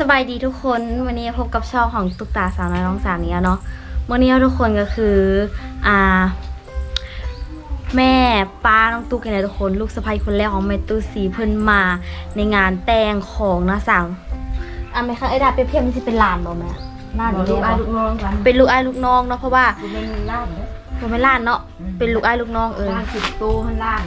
สบายดีทุกคนวันนี้พบกับช่องของตุ๊กตาสาวน้อยน้องสาวนี้เนาะวันนี้ทุกคนก็คืออ่า แม่ป้าน้องตุ๊กเนี่ยทุกคน ลูกสะใภ้คนแรกของแม่ตู้สีเพิ่นมาในงานแต่งของนะสาวอะแม่คะไอ้ดาเป็นเพียงมันจะเป็นหลานบ่แม่หลานลูเด้กบ่อาลูกน้องกันเป็นลูกอ้ายลูกน้องเนาะเพราะว่าลูกเป็นล่างเด้อบ่แม่นหลานเนาะเป็นลูกอ้ายลูกน้องเออล่างสิบตู้ข้างล่าง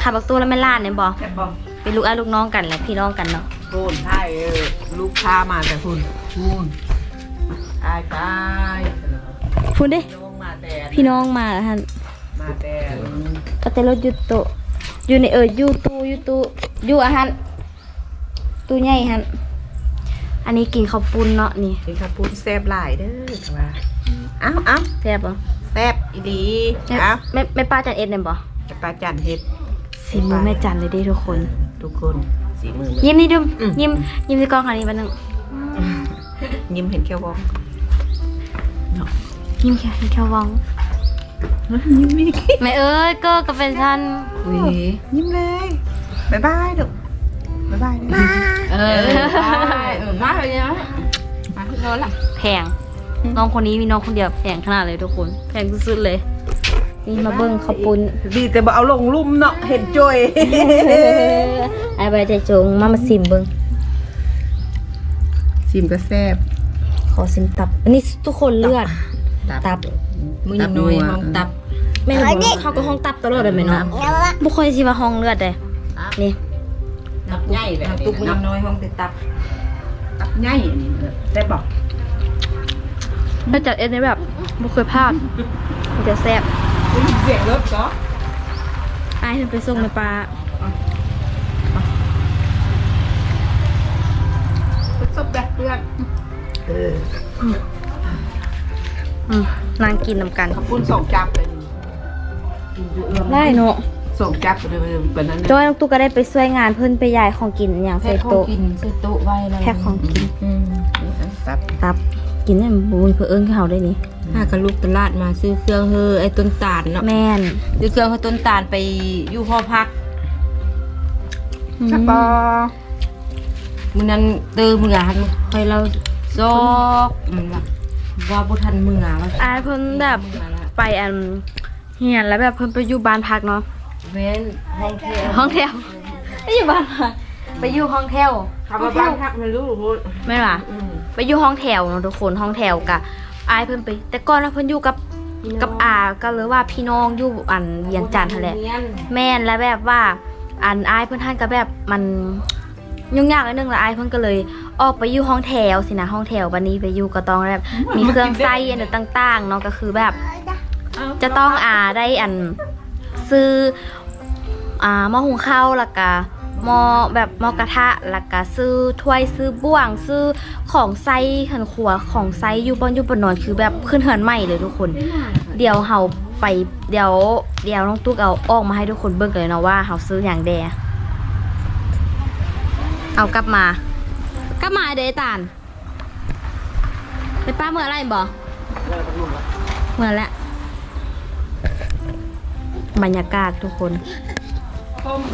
ค่ะบักตู้แล้วแม่นหลานเนี่ยบ่แค่บอกเป็นลูกอ้ายลูกน้องกันแหละพี่น้องกันเนาะ พูนใช่เออลูกค้ามาแต่คุณพูนตายตายพูดดิน้องมาแต่พี่น้องมาแล้วท่านมาแต่ก็แต่รถอยู่โตะอยู่ในเอออยู่ตู้อยู่ตู้อยู่อาหารตู้ใหญ่ฮันอันนี้กินข้าวปุ้นเนาะนี่เป็นข้าวปุ้นแซ่บหลายเด้อว่าเอ้าเอ้าแซ่บบ่แซ่บอีดีแม่เอ้าแม่แม่ป้าจันเอ็ดเนี่ยบ่จะปลาจันเฮ็ดสีมือแม่จันเลยเด้ทุกคน ทุกคน สีมือยิ้มนี่ดุมอืม ยิ้มยิ้มในกล้องค่ะนี่บัดนึงยิ้มเห็นแค่วองยิ้มแค่เห็นแค่วังยิ้มอีกแม่เอ้ยก็ก็เป็นฉันอุ้ยยิ้มเลยบ๊ายบายลูกบ๊ายบายนะเออเออมาเลยนะมาขึ้นรถละแพงน้องคนนี้มีน้องคนเดียวแพงขนาดเลยทุกคนแพงสุดๆเลย นี่มาเบิ่งข้าวปุ้นดีแต่บ่เอาลงลุ่มเนาะเห็นจอยไอ้ใบใจจงมามาซิมเบิ่งซิมก็แซ่บขอซิมตับอันนี้ทุกคนเลือดตับมือน้อยห้องตับแม่นบอกเขาก็ห้องตับตลอดเลยไหมเนาะบุคคลสิว่าห้องเลือดเลยนี่ตับใหญ่แบบตุกมือน้อยห้องแต่ตับตับใหญ่อันนี้แซ่บบอกถ้าจัดเอ็นนี่แบบบุเคยพลาดมันจะแซ่บ เสียงรถก็ไอ้ายเพิ่นไปส่งในปลาซบแบบเพื่อนเอออืมนางกินนำกันขอบคุณส่งจับเลยได้เนาะส่งจับเลยเป็นนั้นจอยน้องตุ๊กก็ได้ไปช่วยงานเพิ่นไปยายของกินอย่างใส่โต๊ะซื้อโต๊ะไว้เลยแพ็คของกินอืมตับตับ กินเนี่ยบุญเพื่อเอิ้นเขาได้นี่ถ้ากับลูกตลาดมาซื้อเครื่องเฮอไอ้ต้นตาลเนาะแม่นซื้อเครื่องเฮอต้นตาลไปอยู่หอพักชักปอมื้อนั้นเติมมือหันคอยเราซอกมันว่าว่าบ่ทันมือว่าอายเพิ่นแบบไปอันเฮียนแล้วแบบเพิ่นไปอยู่บ้านพักเนาะเว้นห้องเที่ยวห้องแถวไม่อยู่บ้านพักไปอยู่ห้องแถว ขับมาบ้านพักมันรู้พูดไม่ล่ะอืมไปอยู่ห้องแถวเนาะทุกคนห้องแถวกะอายเพิ่นไป แต่ก่อนนะเพิ่นอยู่กับกับอาก็เลยว่าพี่น้องอยู่อันเวียงจันทน์นั่นแหละ เรียนแม่นแล้วแบบว่าอันอายเพิ่นท่านก็แบบมันยุ่งยากนิดนึงแล้วอายเพิ่นก็เลยออกไปอยู่ห้องแถวสินะห้องแถวบันนี้ไปอยู่ก็ต้องแบบมีเครื่องไส้อันต่างๆเนาะก็คือแบบ จะต้องอ่าได้อันซื้ออ่าหม้อหุงข้าวแล้วก็ห มอแบบมอกระทะแล้วก็ซื้อถ้วยซื้อบ่วง ซื้อของไส้ขันขัวของไส้อยู่บนอยู่บนนอนคือแบบขึ้นเหือนใหม่เลยทุกคน เดี๋ยวเฮาไปเดี๋ยวเดี๋ยวน้องตุ๊กเอาออกมาให้ทุกคนเบิ่งกันเลยเนาะว่าเฮาซื้ออย่างแดเอากลับมา กลับมาเดตานไปป้าเมื่อไรบ่เมื่อแล้วบรรยากาศทุกคน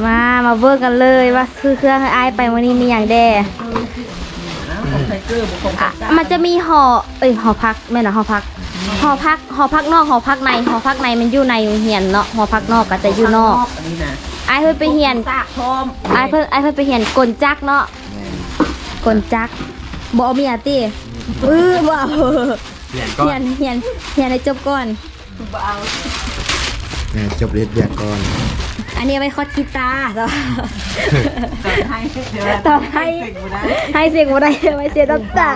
มามาเบิ่งกันเลยว่าซื้อเครื่องให้อายไปวันนี้มีอย่างแดของไทเกอร์บุกของอะมันจะมีหอเอ้ยหอพักแม่นเหรอหอพักหอพักหอพักนอกหอพักในหอพักในมันอยู่ในเฮียนเนาะหอพักนอกก็จะอยู่นอกอันนี้นะไอ้ายเพิ่นไปเฮียนซากพร้อมไอ้ายเพิ่นไอ้ายเพิ่นไปเฮียนกลจักเนาะกลจักบ่เอาเมียติเออบ่เอาเรียนก่อเฮียนนเฮียนเฮียนให้จบก่อนเนี่ยจบเรียนเรียนก่อน อันนี้เอาไว้คอดกีตาร์ต่อต่อให้เดี๋ยวต่อให้เสกบ่ได้ให้เสียงบ่ได้ไว้เสียน้ำตา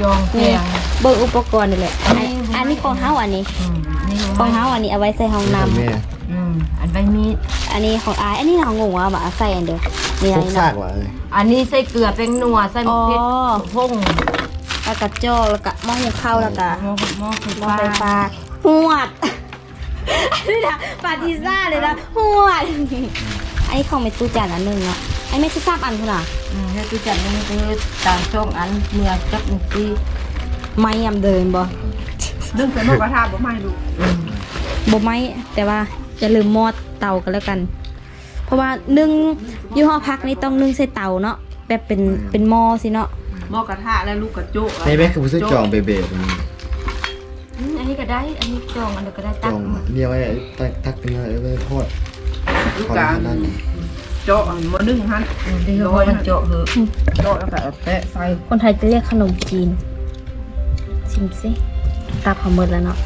จองเตีนี่ยงเบิ่งอุปกรณ์นี่แหละอันอันนี้ของเฮาอันนี้อืมนี่ของเฮาอันนี้เอาไว้ใส่ห้องน้ำแม่อืมอันใบมีดอันนี้ของอายอันนี้ของงงว่ามาใส่อันเดียวนี่พอันกนี้ซาเนาะกว่ะเอ้ยอันนี้ใส่เกลือเป็นนัวใส่มะเขืออ๋อพงแล้วก็จอกแล้วก็หม้อหุงข้าวแล้วก็หม้อหม้อไฟหม้อฟ้าไฟฟ้าหวดอั นนี้นะปาติซ่าเลยนะหวดอันนี้ของเมตูจานอันหนึ่งเนาะไอ้เมตูทราบอันคุณอะอืมแล้วกูจัดนี่คือต่างช่องอันเมื่อจับหนึ่งปีไม้ยำเดินบ่เรื่องเสนอกระทาบ่ไม่รู้บ่ไม้แต่ว่าจะลืมมอดเตากันแล้วกัน เพราะว่านึ่งยี่ห้อพักนี่ต้องนึ่งใส่เตาเนาะแบบเป็นเป็นหม้อสิเนาะหม้อกระทะแล้วลูกกระโจในแม่คือผู้ซื้อจองเบเบ้ตรงนี้อืมอันนี้ ก็ได้ อันนี้จองอันเดียวก็ได้จตักองเนี่ยไว้ตักตักเป็นอะไรไว้ทอดลูกทอดกานั่นโจอันมานึ่งฮันอืมเดี๋ยวเอามันเจาะเหอะโจแล้วก็เอาแปะใส่คนไทยจะเรียกขนมจีนชิมสิตับเขาหมดแล้วเนาะ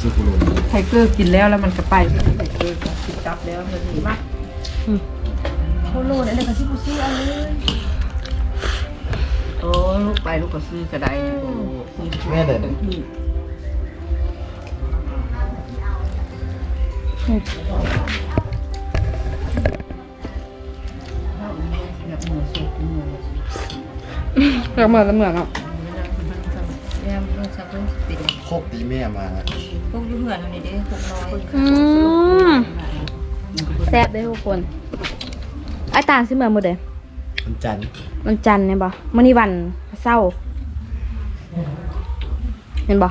ซื้อกุโรนไทเกอร์กินแล้วแล้วมันก็ไปไทเกอร์กินตับแล้วมันดีมากโคโลดอะไรก็ที่กูซื้อเอาเลย โอ้ลูกไปลูกก็ซื้อกระไดโอ้ซื้อแม่เด็ดที่ก็เหมือนเหมือนอะแม่เพิ่งซักเพิ่งปิดเลยโคกตีแม่มานะพวกอยุ่งเหมือนอันนี้เด้พวกน้อยอืมแซ่บได้อทุกคนไอ้ตาลสิเหมือนหมดเลย วันจันทร์วันจันทร์เนี่ยบ่มื้อนี้วันเสาร์เห็นบ่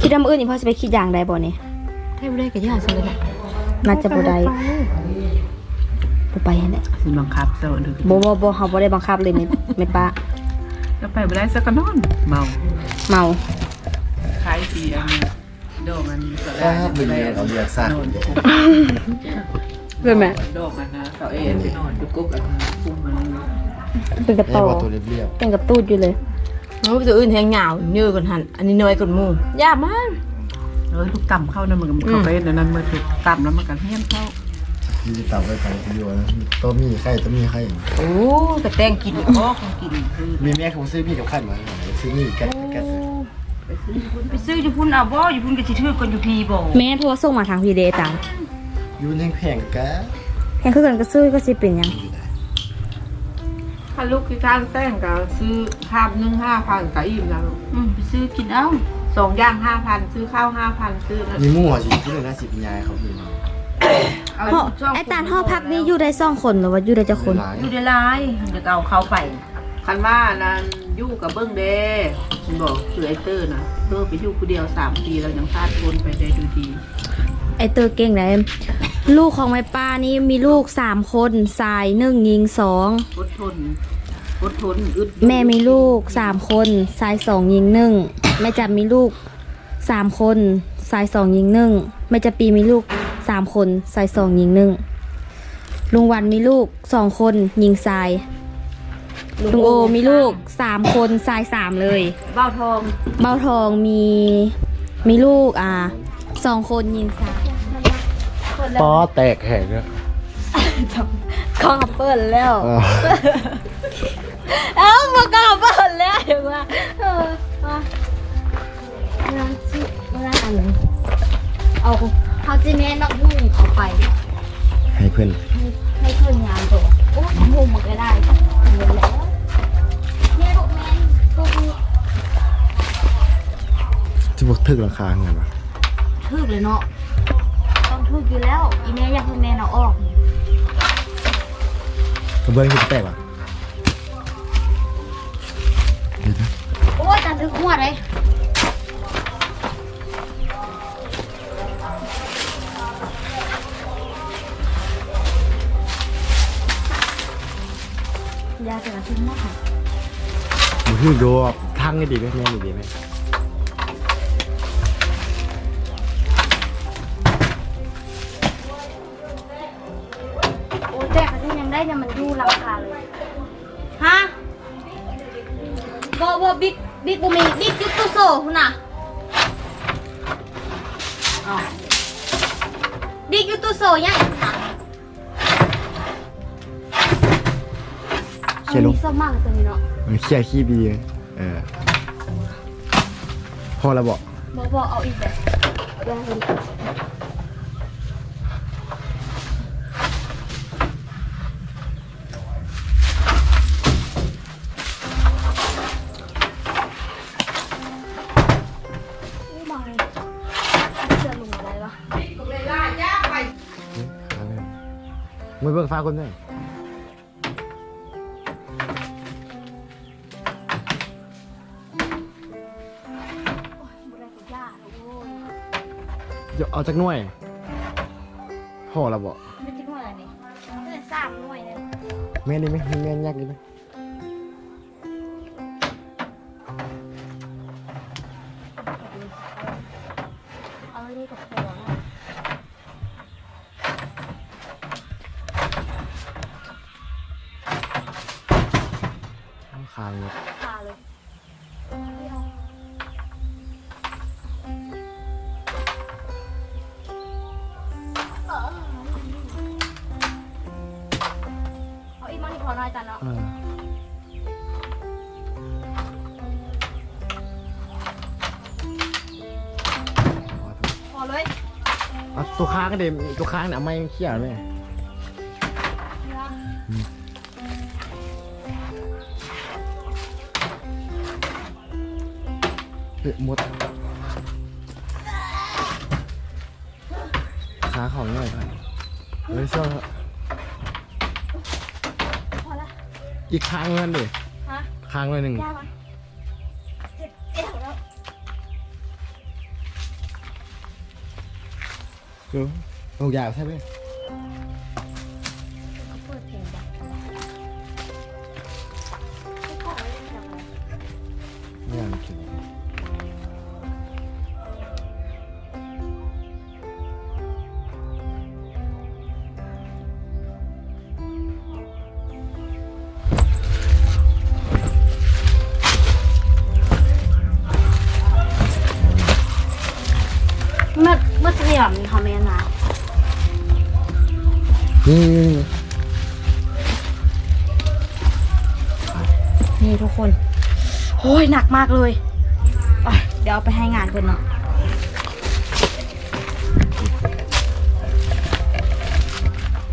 คิดว่ามื้ออื่นนี่พ่อสิไปคิดอย่างใดบ่นี่แทบไม่ได้กับย่าซื้อเลยนะน่าจะบ่ได้บ่ไปแน่สิบังคับเจ้าดึกบ่บ่บ่เฮาบ่ได้บังคับเลยแม่แม่ป้าแล้วไปไม่ได้สักก็นอน เมาเมาคล้ายสีอันนี้ดอกอันนี้ก็ถ้าได้เป็นเราเรียกสั้นนอน เพิ่นแม่ดอกมันนะเขาเอ็นไปนอนดูกุ๊กอันนี้คุ้มมันเป็นกระแม่โตบอกตัวเรียบเป็นกับตูดอยู่เลยน้องตัวอื่นแทงเหงาเนื้อกันหันอันนี้น้อยกว่าหมูยากมากเอ้ยลูกต่ำเข้านั่นมันก็เข้าไปในนั้นมันถูกต่ำแล้วมันก็เฮี้ยนเข้าๆที่ตามไปฟังวิดีโอนะตัวมีไข่ตัวมีไข่โอ้กระแตงกินอ๋อของกินมีแม่คือผู้ซื้อพี่กับไข่มาซื้อนี่แก๊สแก๊สไปซื้ออยู่พุ่นเอาบ่อยู่พุ่นก็สิถือกันอยู่พีบ่แม่โทรส่งมาทางพีเดตัง ยูนแพงๆกะแค่คือกันก็ซื้อก็สิเป็นหยังถ้าลูกที่การแต่งก็ซื้อข้าวนึ่งห้าพันกับอิ่มแล้วอืมไปซื้อกินเอาสองอย่างห้าพันซื้อข้าวห้าพันซื้อนะมีหมู่หัวสิที่เลยนะสิบยายเขาพี่เอาห่อไอ้ตาลห่อพักนี่อยู่ได้สองคนหรือว่าอยู่ได้จะคนหลายอยู่ได้หลายเดี๋ยวเอาเขาไป คันว่านั้นอยู่กับเบิ้งเด้ฉันบอกคือไอเตอร์นะเตอร์ไปอยู่คนเดียวสามปีแล้วยังพลาดคนไปได้ดูดีไอเตอร์เก่งไหน ลูกของแม่ป้านี่มีลูกสามคนชายหนึ่งหญิงสองอดทนอดทนอึดแม่มีลูกสามคนชายสองหญิงหนึ่งแม่จับมีลูกสามคนชายสองหญิงหนึ่งแม่จะปีมีลูกสามคนชายสองหญิงหนึ่งลุงวันมีลูกสองคนหญิงชายลุงโอมีลูกสามคนชายสามเลยเบ้าทองเบาทองมีมีลูกอ่าสองคนหญิงชาย ปอแตกแหกแล้วกล้องเปิดแล้วเอ้าบอกกล้องเปิดแล้วเดี๋ยวว่าเออมาร้านชิร้านอะไรเอาเขาจีเมนนอกหุ้งเอาไป ให้เพื่อนให้ให้เพื่อนงานตัวโอ้ทำหุ้งมันก็ได้ทำเงินแล้วแม่บอกแม่พวกนี้ที่พวกทึกราคาเงินวะ ทึกเลยเนาะ ต้องทึกอยู่แล้วอีเมลอยากให้แม่เอาออกกระเบื้องที่แตกวะเดี๋ยวนะโอ้ยจันทึกหัวเลยยาเสพติดมากมันคือดูทั้งนี่ดีไหมแม่นี่ดีไหม ได้เนี่ยมันดูราคาเลยฮะบอบอบิ๊กบิ๊กบูมีบิ๊กยุคตุโซคุณน่ะอ๋อบิ๊กยุคตุโซยังค่ะเอาเชี่ยลูกมีส้มมากเลยตัวนี้เนาะมันเขี้ยขี้บีเออพอแล้วบอกบอบอเอาอีกแบบ มือเบิ่งฟ้าคนด้วยบุไรกับย่าโอ้ยเดี๋ยวเอาจากหน่วยพ่อเราบอกไม่คิดว่าอะไรนี่ก็เลยสามหน่วยเลยแม่นี่ไหมมีแม่นยากดีไหม พาเลยเอาอีกมันอีกพอหน่อยจ้ะเนาะ เออพอเลย เอาตัวค้างก็เดี๋ยวตัวค้างเนี่ยเอาไม่เขี่ยไหมเฮ้ย มดขาของเนี่ยครับเฮ้ยช่วยพอละอีกค้างนั่นดิฮะค้างไว้หนึ่งยากไหมเจ็บเอ็ดแล้วคือลูกยาวใช่ไหม มากเลยไปเดี๋ยวเอาไปให้งานเพื่อนเนาะ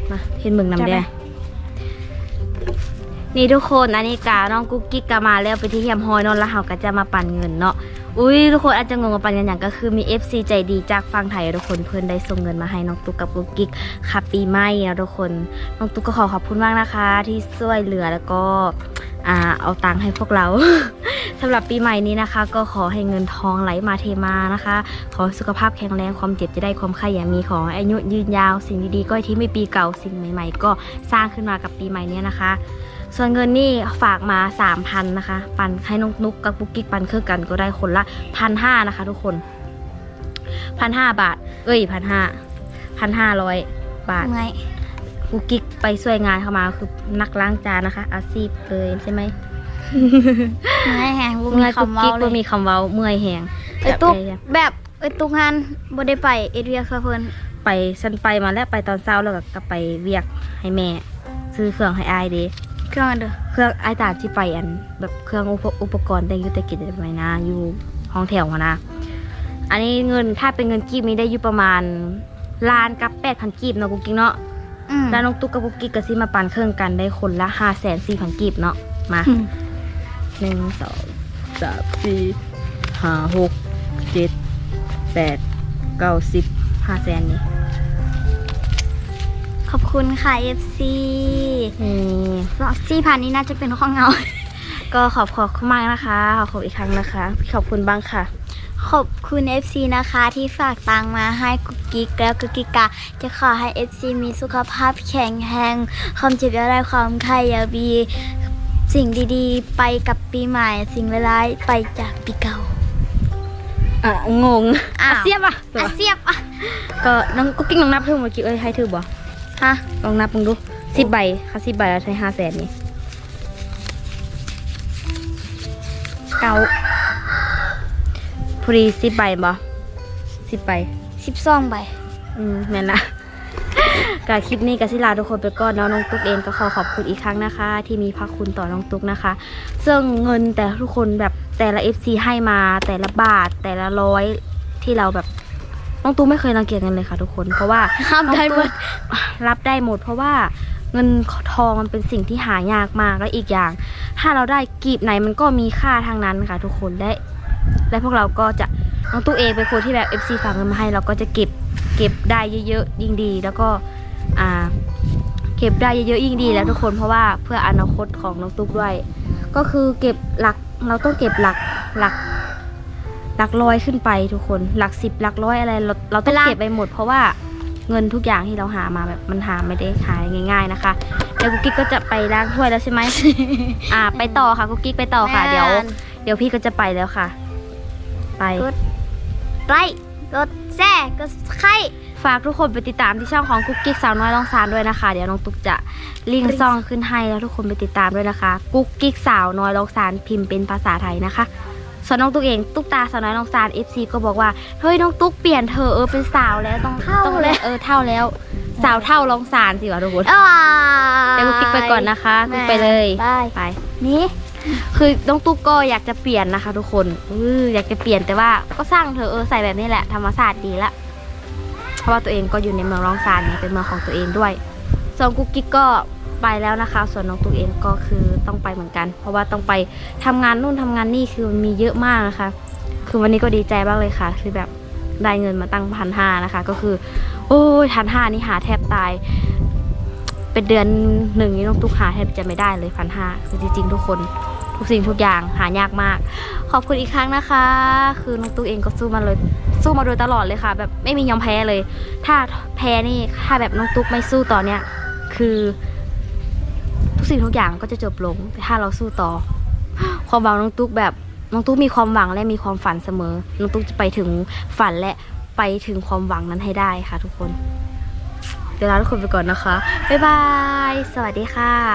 มาเห็นมึงนำแดงนี่ทุกคนอันนี้กาน้องกุ๊กกิ๊กกามาแล้วไปที่เฮียมฮอยเนอนแล้วเขาก็จะมาปั่นเงินเนาะอุ้ยทุกคนอาจจะงงว่าปั่นเงินอย่างก็คือมี FC ใจดีจากฝั่งไทยทุกคนเพื่อนได้ส่งเงินมาให้น้องตุ๊กกับกุ๊กกิ๊กค่ะปีใหม่นะทุกคนน้องตุ๊กก็ขอขอบคุณมากนะคะ ที่ช่วยเหลือแล้วก็อ่าเอาตังค์ให้พวกเรา สำหรับปีใหม่นี้นะคะ ก็ขอให้เงินทองไหลมาเทมานะคะ ขอให้สุขภาพแข็งแรงความเจ็บจะได้ความไข่อย่ามีขอให้อายุยืนยาว สิ่งดีๆก็ที่ไม่ปีเก่าสิ่งใหม่ ๆ ก็สร้างขึ้นมากับปีใหม่เนี้ยนะคะ ส่วนเงินนี่ฝากมา 3,000นะคะ ปันให้น้องนุกกับปุ๊กกิ๊กปันคือกันก็ได้คนละพันห้านะคะ ทุกคนพันห้าบาท เอ้ยพันห้าพันห้าร้อยบาทไงปุ๊กกิ๊กไปช่วยงานเข้ามาคือนักล้างจานนะคะ อาชีพเลยใช่ไหม ไงแหงบุเมื่อยมีปุ๊กคำเมากิ๊กเลบ่ยมีคำเว้าเมื่อยแหงไอ้ตุ๊กแบบแบบไอ้ตุ๊กฮันบ่ได้ไปเอเรียคือเพิ่นไปฉันไปมาแล้วไปตอนเช้าแล้วก็กลับไปเวียกให้แม่ ซื้อเครื่องให้อายเดเครื่องอันเด้อเครื่องไอตามที่ไปอัน แบบเครื่องอุปอุปกรณ์แต่งยุติกิจไปนะอยู่ห้องแถวหัวนะ อันนี้เงินถ้าเป็นเงินกีบนี้ได้อยู่ประมาณล้านกับแปดพันกีบเนาะกุ๊กกิ๊กเนาะ อืมแล้วน้องตุ๊กกับกุ๊กกิ๊กก็สิมาปันเครื่องกันได้คนละห้าแสนสี่พันกีบเนาะมา อืม หนึ่งสองสามสี่ห้าหกเจ็ดแปดเก้าสิบห้าแสนนี่ขอบคุณค่ะ FC นี่สี่พันนี้น่าจะเป็นข้องเงา ก็ขอบขอบคุณมากนะคะ ขอบคุณอีกครั้งนะคะ ขอบคุณบ้างค่ะ ขอบคุณ FC นะคะที่ฝากตังมาให้กุ๊กกิ๊กแล้วกุ๊กกิ๊กกะจะขอให้ FC มีสุขภาพแข็งแรงความเจ็บอย่าได้ความไข้อย่ามี สิ่งดีๆ ไปกับปีใหม่ สิ่งร้ายๆไปจากปีเก่า อะงงอ้าวอะเสียบอะอะเสียบอะก็น้องกุ๊กกิ๊กลองนับเพิ่มเมื่อกี้เอ้ยให้ถือบ่ฮะลองนับมึงดูสิบใบค่ะสิบใบแล้วใช้ห้าแสนนี่เก้าพอดีสิบใบบ่สิบใบสิบสองใบ อืมแม่นละ กับคลิปนี้กับศิลาทุกคนไปก่อนเนาะน้องตุ๊กเองก็ขอขอบคุณอีกครั้งนะคะ ที่มีพระคุณต่อน้องตุ๊กนะคะ ซึ่งเงินแต่ทุกคนแบบแต่ละ FC ให้มาแต่ละบาทแต่ละร้อยที่เราแบบน้องตุ๊กไม่เคยรังเกียจเงินเลยค่ะทุกคน เพราะว่าห้ามได้หมดรับได้หมด เพราะว่าเงินทองมันเป็นสิ่งที่หายากมากและอีกอย่าง ถ้าเราได้กีบไหนมันก็มีค่าทางนั้นค่ะทุกคนและและพวกเราก็จะน้องตุ๊กเองเป็นคนที่แบบ FC ฝากเงินมาให้เราก็จะเก็บเก็บได้เยอะๆยิ่งดีแล้วก็อ่า เก็บได้เยอะๆยิ่งดีแล้วทุกคนเพราะว่าเพื่ออนาคตของน้องตุ๊กด้วย ก็คือเก็บหลักเราต้องเก็บหลักหลักหลักร้อยขึ้นไปทุกคนหลักสิบหลักร้อยอะไรเราเราต้องเวลาเก็บไปหมด เพราะว่าเงินทุกอย่างที่เราหามาแบบมันหาไม่ได้หาง่าย ๆนะคะเดี๋ยวกุ๊กกิ๊กก็จะไปล้างถ้วยแล้วใช่ไหมอ่า ไปต่อค่ะกุ๊กกิ๊กไปต่อค่ะ เดี๋ยว เดี๋ยวพี่ก็จะไปแล้วค่ะ ไปกดไลค์กดแชร์กดไคร ฝากทุกคนไปติดตามที่ช่องของกุ๊กกิ๊กสาวน้อยลองซานด้วยนะคะ เดี๋ยวน้องตุ๊กจะลิงก์ซองขึ้นให้แล้วทุกคนไปติดตามด้วยนะคะ กุ๊กกิ๊กสาวน้อยลองซานพิมพ์เป็นภาษาไทยนะคะส่วนน้องตุ๊กเองตุ๊กตาสาวน้อยลองซาน FC ก็บอกว่าเฮ้ยน้องตุ๊กเปลี่ยนเธอะเออเป็นสาวแล้วต้องเท่าต้องแล้วเออเท่าแล้ว สาวเท่าลองซานสิวะทุกคนอ้าเดี๋ยวกุ๊กกิ๊กไปก่อนนะคะกุ๊กไปเลยบายไปนี่คือน้องตุ๊กก็อยากจะเปลี่ยนนะคะ ทุกคนอืออยากจะเปลี่ยนแต่ว่าก็สร้างเธอะเออใส่แบบนี้แหละธรรมศาสตร์ดีละ เพราะว่าตัวเองก็อยู่ในเมืองรองซานเนี่ยเป็นเมืองของตัวเองด้วย ส่วนกุ๊กกิ๊กก็ไปแล้วนะคะ ส่วนน้องตุ๊กเองก็คือต้องไปเหมือนกัน เพราะว่าต้องไปทำงานนู่นทำงานนี่คือมันมีเยอะมากนะคะ คือวันนี้ก็ดีใจมากเลยค่ะ คือแบบได้เงินมาตั้งพันห้านะคะ ก็คือ โอ้ยพันห้านี่หาแทบตาย เป็นเดือนหนึ่งนี่น้องตุ๊กหาแทบจะไม่ได้เลยพันห้าคือจริงๆทุกคนทุกสิ่งทุกอย่างหายากมาก ขอบคุณอีกครั้งนะคะ คือน้องตุ๊กเองก็สู้มาเลย สู้มาโดยตลอดเลยค่ะ แบบไม่มียอมแพ้เลย ถ้าแพ้นี่ถ้าแบบน้องตุ๊กไม่สู้ต่อเนี่ย คือทุกสิ่งทุกอย่างก็จะจบลงแต่ถ้าเราสู้ต่อ ความหวังน้องตุ๊กแบบน้องตุ๊กมีความหวังและมีความฝันเสมอ น้องตุ๊กจะไปถึงฝันและไปถึงความหวังนั้นให้ได้ค่ะ ทุกคน เดี๋ยวลาทุกคนไปก่อนนะคะบ๊ายบาย สวัสดีค่ะ